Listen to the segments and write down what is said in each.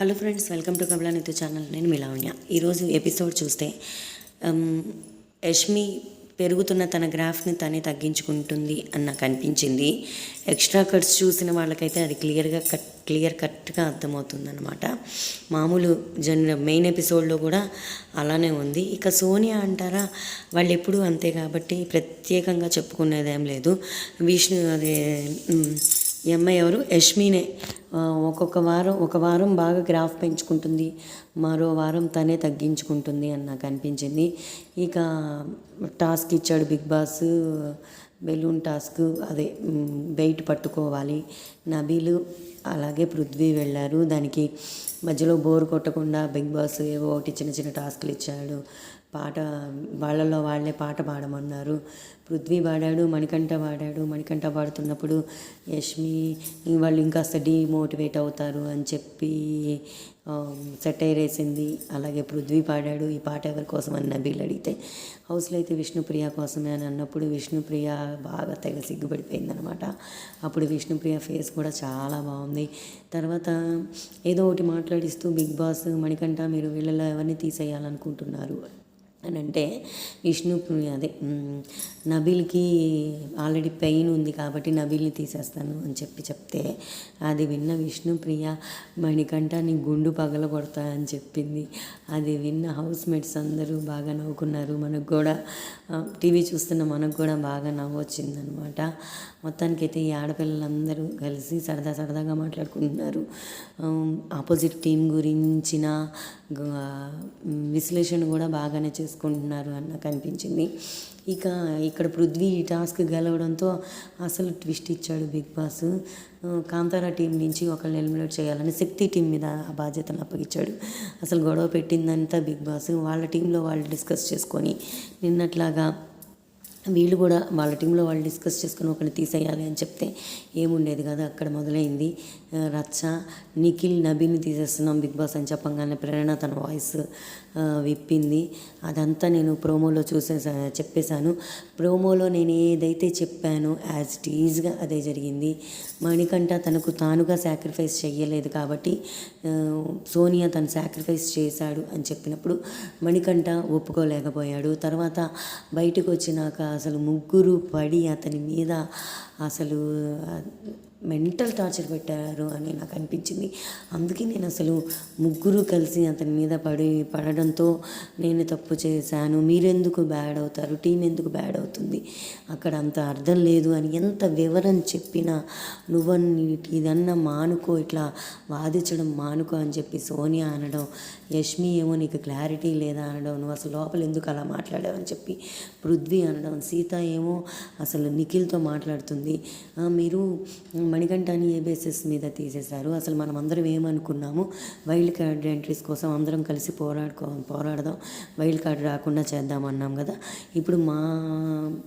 Hello friends welcome to Kamalanitya channel. నేను మిలావణ్య ఈరోజు ఎపిసోడ్ చూస్తే యష్మి పెరుగుతున్న తన గ్రాఫ్ని తనే తగ్గించుకుంటుంది అని నాకు అనిపించింది ఎక్స్ట్రా కట్స్ చూసిన వాళ్ళకైతే అది క్లియర్గా కట్ క్లియర్ కట్గా అర్థమవుతుందనమాట మామూలు జన్ మెయిన్ ఎపిసోడ్లో కూడా అలానే ఉంది. ఇక సోనియా అంటారా వాళ్ళు ఎప్పుడూ అంతే కాబట్టి ప్రత్యేకంగా చెప్పుకునేదేం లేదు. విష్ణు అదే ఉమ్, ఈ అమ్మాయి ఎవరు? యష్మినే. ఒక్కొక్క వారం ఒక వారం బాగా గ్రాఫ్ పెంచుకుంటుంది. మరో వారం తనే తగ్గించుకుంటుంది అని నాకు అనిపించింది. ఇక టాస్క్ ఇచ్చాడు బిగ్ బాస్. బెలూన్ టాస్క్ అదే వెయిట్ పట్టుకోవాలి. నబీలు అలాగే పృథ్వీ వెళ్ళారు. దానికి మధ్యలో బోర్ కొట్టకుండా బిగ్ బాస్ ఏవో ఒకటి చిన్న చిన్న టాస్క్లు ఇచ్చాడు. పాట వాళ్ళలో వాళ్ళే పాట పాడమన్నారు. పృథ్వీ పాడాడు మణికంఠ పాడాడు మణికంఠ పాడుతున్నప్పుడు యష్మి వాళ్ళు ఇంకాస్త డీమోటివేట్ అవుతారు అని చెప్పి సెటైర్ వేసింది అలాగే పృథ్వీ పాడాడు ఈ పాట ఎవరి కోసం అని నబీలు అడిగితే హౌస్లో అయితే విష్ణుప్రియ కోసమే అని అన్నప్పుడు విష్ణుప్రియ బాగా తెగ సిగ్గుపడిపోయిందనమాట. అప్పుడు విష్ణుప్రియ ఫేస్ కూడా చాలా బాగుంది. తర్వాత ఏదో ఒకటి మాట్లాడిస్తూ బిగ్ బాస్ మణికంఠ మీరు వీళ్ళలో ఎవరిని తీసేయాలనుకుంటున్నారు? అని అంటే విష్ణు అదే. మ్, నబీల్కి ఆల్రెడీ పెయిన్ ఉంది కాబట్టి నబీల్ని తీసేస్తాను అని చెప్పి చెప్తే అది విన్న విష్ణుప్రియ మణికంఠ నీ గుండు పగల కొడతా అని చెప్పింది. అది విన్న హౌస్ మేట్స్ అందరూ బాగా నవ్వుకున్నారు. మనకు కూడా టీవీ చూస్తున్న మనకు కూడా బాగా నవ్వు వచ్చిందనమాట. మొత్తానికైతే ఈ ఆడపిల్లలందరూ కలిసి సరదా సరదాగా మాట్లాడుకుంటున్నారు. ఆపోజిట్ టీం గురించిన విశ్లేషణ కూడా బాగానే చేసుకుంటున్నారు అని నాకు అనిపించింది ఇక ఇక్కడ పృథ్వీ ఈ టాస్క్ గెలవడంతో అసలు ట్విస్ట్ ఇచ్చాడు బిగ్ బాస్. కాంతారా టీం నుంచి ఒకళ్ళని ఎలిమినేట్ చేయాలని శక్తి టీం మీద ఆ బాధ్యతను అప్పగించాడు. అసలు గొడవ పెట్టిందంతా బిగ్ బాస్. వాళ్ళ టీంలో వాళ్ళు డిస్కస్ చేసుకొని నిన్నట్లాగా వీళ్ళు కూడా వాళ్ళ టీంలో వాళ్ళు డిస్కస్ చేసుకుని ఒకరిని తీసేయాలి అని చెప్తే ఏముండేది కదా? అక్కడ మొదలైంది. రచ్చ. నిఖిల్ నబీని తీసేస్తున్నాం బిగ్ బాస్ అని చెప్పంగానే ప్రేరణ తన వాయిస్ విప్పింది. అదంతా నేను ప్రోమోలో చూసేసా చెప్పేశాను. ప్రోమోలో నేను ఏదైతే చెప్పానో యాజ్ ఇట్ ఈజ్గా అదే జరిగింది. మణికంఠ తనకు తానుగా సాక్రిఫైస్ చేయలేదు కాబట్టి సోనియా తను సాక్రిఫైస్ చేశాడు అని చెప్పినప్పుడు మణికంఠ ఒప్పుకోలేకపోయాడు. తర్వాత బయటకు వచ్చినాక అసలు ముగ్గురు పడి అతని మీద అసలు మెంటల్ టార్చర్ పెట్టారు అని నాకు అనిపించింది. అందుకే నేను అసలు ముగ్గురు కలిసి అతని మీద పడి పడడంతో నేను తప్పు చేశాను. మీరెందుకు బ్యాడ్ అవుతారు? టీం ఎందుకు బ్యాడ్ అవుతుంది? అక్కడ అంత అర్థం లేదు అని ఎంత వివరం చెప్పినా నువ్వని ఇదన్నా మానుకో ఇట్లా వాదించడం మానుకో అని చెప్పి సోనియా అనడం యష్మి ఏమో నీకు క్లారిటీ లేదా అనడం నువ్వు అసలు లోపల ఎందుకు అలా మాట్లాడావు అని చెప్పి పృథ్వీ అనడం సీత ఏమో అసలు నిఖిల్తో మాట్లాడుతుంది. మీరు మణికంఠాన్ని ఏ బేసిస్ మీద తీసేశారు? అసలు మనం అందరం ఏమనుకున్నాము? వైల్డ్ కార్డ్ ఎంట్రీస్ కోసం అందరం కలిసి పోరాడుకో పోరాడదాం. వైల్డ్ కార్డ్ రాకుండా చేద్దాం అన్నాం కదా. ఇప్పుడు మా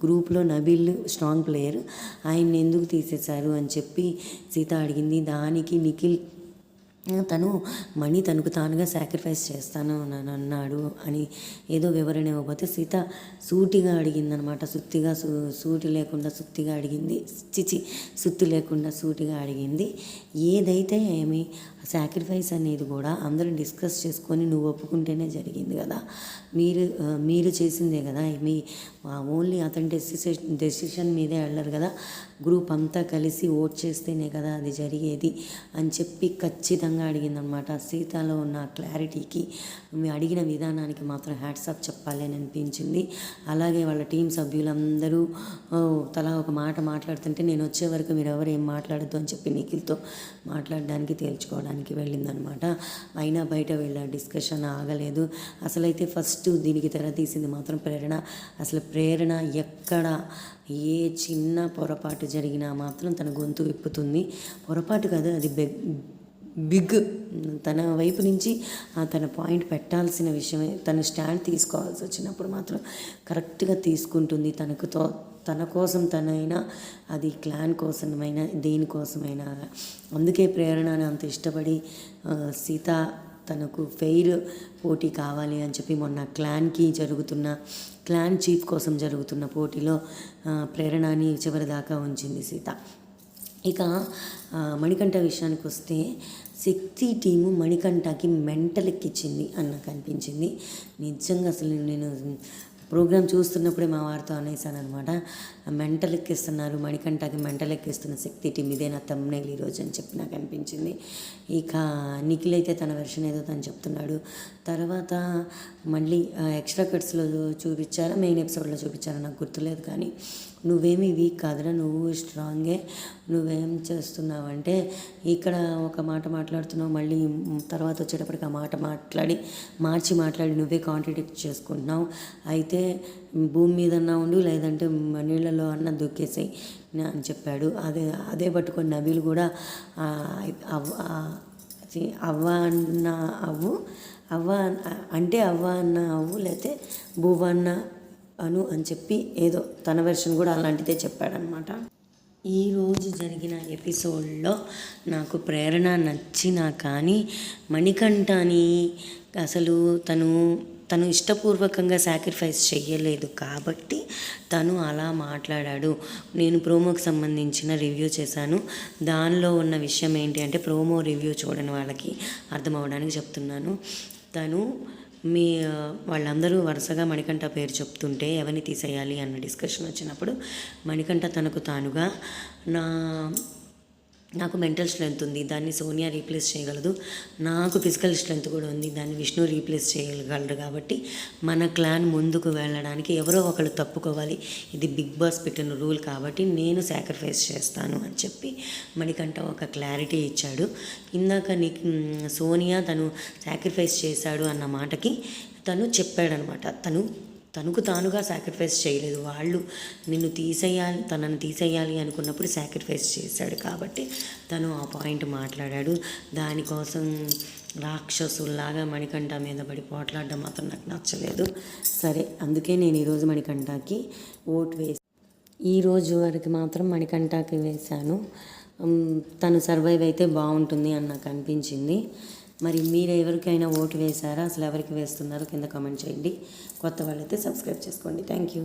గ్రూప్లో నబీల్ స్ట్రాంగ్ ప్లేయర్ ఆయన్ని ఎందుకు తీసేశారు అని చెప్పి సీత అడిగింది. దానికి నిఖిల్ తను మణి తనకు తానుగా సాక్రిఫైస్ చేస్తాను అని అన్నాడు అని ఏదో వివరణ ఇవ్వకపోతే సీత సూటిగా అడిగిందనమాట. సుత్తిగా సూ సూటి లేకుండా సుత్తిగా అడిగింది. చిచి సుత్తి లేకుండా సూటిగా అడిగింది. ఏదైతే ఏమి సాక్రిఫైస్ అనేది కూడా అందరూ డిస్కస్ చేసుకొని నువ్వు ఒప్పుకుంటేనే జరిగింది కదా. మీరు మీరు చేసిందే కదా. మీ ఓన్లీ అతని డెసిషన్ డెసిషన్ మీదే వెళ్ళరు కదా. గ్రూప్ అంతా కలిసి ఓట్ చేస్తేనే కదా అది జరిగేది అని చెప్పి ఖచ్చితంగా అడిగిందనమాట. సీతలో ఉన్న క్లారిటీకి అడిగిన విధానానికి మాత్రం హ్యాట్సాప్ చెప్పాలి అని అనిపించింది. అలాగే వాళ్ళ టీం సభ్యులందరూ తలా ఒక మాట మాట్లాడుతుంటే నేను వచ్చే వరకు మీరు ఎవరు ఏం మాట్లాడద్దు అని చెప్పి నిఖిల్తో మాట్లాడడానికి తేల్చుకోవడానికి వెళ్ళిందనమాట. అయినా బయట వెళ్ళ డిస్కషన్ ఆగలేదు. అసలైతే ఫస్ట్ దీనికి తెర తీసింది మాత్రం ప్రేరణ. అసలు ప్రేరణ ఎక్కడ ఏ చిన్న పొరపాటు జరిగినా మాత్రం తన గొంతు విప్పుతుంది. పొరపాటు కాదు అది బెగ్ బిగ్. తన వైపు నుంచి ఆ తన పాయింట్ పెట్టాల్సిన విషయమే తన స్టాండ్ తీసుకోవాల్సి వచ్చినప్పుడు మాత్రం కరెక్ట్గా తీసుకుంటుంది. తనకు తో తన కోసం తనైనా అది క్లాన్ కోసమైనా దేనికోసమైనా. అందుకే ప్రేరణ అంత ఇష్టపడి సీత తనకు ఫెయిర్ పోటీ కావాలి అని చెప్పి మొన్న క్లాన్కి జరుగుతున్న క్లాన్ చీఫ్ కోసం జరుగుతున్న పోటీలో ప్రేరణని చివరి దాకా ఉంచింది సీత. ఇక మణికంఠ విషయానికి వస్తే శక్తి టీము మణికంఠకి మెంటల్ ఎక్కించింది అని నాకు అనిపించింది నిజంగా అసలు నేను ప్రోగ్రామ్ చూస్తున్నప్పుడే మా వారితో అనేసాను అనమాట మెంటల్ ఎక్కిస్తున్నారు మణికంఠకి మెంటల్ ఎక్కిస్తున్న శక్తి టీం ఇదే నా తమ్మునేలు ఈరోజు అని చెప్పి నాకు అనిపించింది. ఇక నిఖిల్ అయితే తన వెర్షన్ ఏదో తను చెప్తున్నాడు. తర్వాత మళ్ళీ ఎక్స్ట్రా కట్స్లో చూపించారా మెయిన్ ఎపిసోడ్లో చూపించారా నాకు గుర్తులేదు కానీ నువ్వేమీ వీక్ కాదురా నువ్వు స్ట్రాంగే నువ్వేం చేస్తున్నావంటే ఇక్కడ ఒక మాట మాట్లాడుతున్నావు మళ్ళీ తర్వాత వచ్చేటప్పటికి ఆ మాట మాట్లాడి మార్చి మాట్లాడి నువ్వే కాంట్రడిక్ట్ చేసుకుంటున్నావు. అయితే భూమి మీదన్నా ఉండు లేదంటే నీళ్ళలో అన్న దూకేసాయి అని చెప్పాడు. అదే అదే పట్టుకొని నవీలు కూడా అవ్వ అన్న అవ్వు అవ్వ అన్న- అంటే అవ్వ అన్న అవ్వు లేకపోతే బువ్వ అన్న అను అని చెప్పి ఏదో తన వెర్షన్ కూడా అలాంటిదే చెప్పాడనమాట. ఈరోజు జరిగిన ఎపిసోడ్లో నాకు ప్రేరణ నచ్చినా కానీ మణికంఠని అసలు తను తను ఇష్టపూర్వకంగా సాక్రిఫైస్ చేయలేదు కాబట్టి తను అలా మాట్లాడాడు. నేను ప్రోమోకి సంబంధించిన రివ్యూ చేశాను. దానిలో ఉన్న విషయం ఏంటి అంటే ప్రోమో రివ్యూ చూడని వాళ్ళకి అర్థం అవ్వడానికి చెప్తున్నాను. తను మీ వాళ్ళందరూ వరుసగా మణికంఠ పేరు చెప్తుంటే ఎవరిని తీసేయాలి అన్న డిస్కషన్ వచ్చినప్పుడు మణికంఠ తనకు తానుగా నా నాకు మెంటల్ స్ట్రెంత్ ఉంది దాన్ని సోనియా రీప్లేస్ చేయగలదు. నాకు ఫిజికల్ స్ట్రెంత్ కూడా ఉంది దాన్ని విష్ణు రీప్లేస్ చేయగలరు కాబట్టి మన క్లాన్ ముందుకు వెళ్ళడానికి ఎవరో ఒకరు తప్పుకోవాలి. ఇది బిగ్ బాస్ పెట్టిన రూల్ కాబట్టి నేను సాక్రిఫైస్ చేస్తాను అని చెప్పి మణికంఠ ఒక క్లారిటీ ఇచ్చాడు. ఇందాక నీకు సోనియా తను సాక్రిఫైస్ చేశాడు అన్న మాటకి తను చెప్పాడనమాట. తను తనకు తానుగా సాక్రిఫైస్ చేయలేదు. వాళ్ళు నిన్ను తీసేయాలి తనను తీసేయాలి అనుకున్నప్పుడు సాక్రిఫైస్ చేశాడు కాబట్టి తను ఆ పాయింట్ మాట్లాడాడు. దానికోసం రాక్షసుల్లాగా మణికంఠ మీద పడి పోట్లాడడం మాత్రం నాకు నచ్చలేదు. సరే అందుకే నేను ఈరోజు మణికంఠకి ఓట్ వేసి ఈరోజు వరకు మాత్రం మణికంఠకి వేశాను. తను సర్వైవ్ అయితే బాగుంటుంది అని నాకు అనిపించింది. మరి మీరు ఎవరికైనా ఓటు వేశారా? అసలు ఎవరికి వేస్తున్నారో కింద కామెంట్ చేయండి. కొత్త వాళ్ళైతే సబ్స్క్రైబ్ చేసుకోండి. Thank you